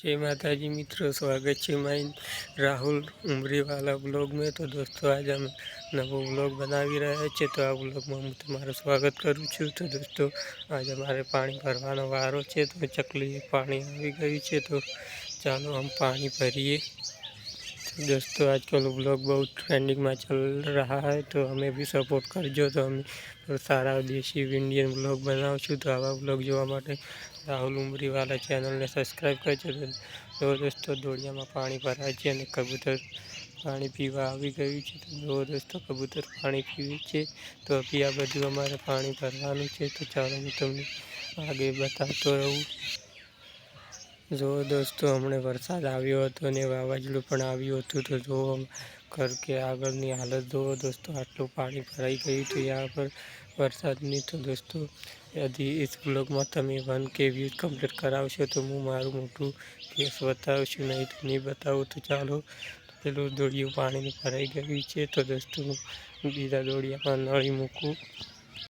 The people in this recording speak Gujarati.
જય માતાજી મિત્રો, સ્વાગત છે મારી રાહુલ ઉમરીવાલા બ્લોગમાં તો દોસ્તો, આજે અમે નવો બ્લોગ બનાવી રહ્યા છે તો આ બ્લોગમાં હું તમારું સ્વાગત કરું છું. તો દોસ્તો, આજે મારે પાણી ભરવાનો વારો છે. તો ચકલી પાણી આવી ગયું છે. તો ચાલો આમ પાણી ભરીએ. दोस्तों आजकल ब्लॉग बहुत ट्रेंडिंग में चल रहा है तो हमें भी सपोर्ट करजो तो અમે સારા દેશી ઇન્ડિયન બ્લોગ બનાવશું. તો આવા બ્લોગ જોવા માટે રાહુલ ઉમરીવાલા ચેનલને સબસ્ક્રાઈબ કરજો. તો દોસ્તો, દોડિયામાં પાણી ભરાય છે અને કબૂતર પાણી પીવા આવી ગયું છે, તો જુઓ દોસ્તો, કબૂતર પાણી પીવે છે, તો અભી આ બધું અમારે પાણી ભરવાનું છે. તો ચાલો હું તમને આગળ બતાવતો રહું. જો દોસ્તો, હમણાં વરસાદ આવ્યો હતો ને વાવાઝોડું પણ આવ્યું હતું, તો જો ઘર કે આગળની હાલત જુઓ દોસ્તો, આટલું પાણી ભરાઈ ગયું હતું યા પર વરસાદની તો દોસ્તો, હજી ઇસ બ્લોગમાં તમે વન કે વ્યૂઝ કમ્પ્લીટ કરાવશો તો હું મારું મોટું ફેસ બતાવશું, નહીં તો નહીં બતાવું, તો ચાલો. પેલું દોડિયું પાણીને ભરાઈ ગયું છે, તો દોસ્તો બીજા દોડિયામાં નળી મૂકું.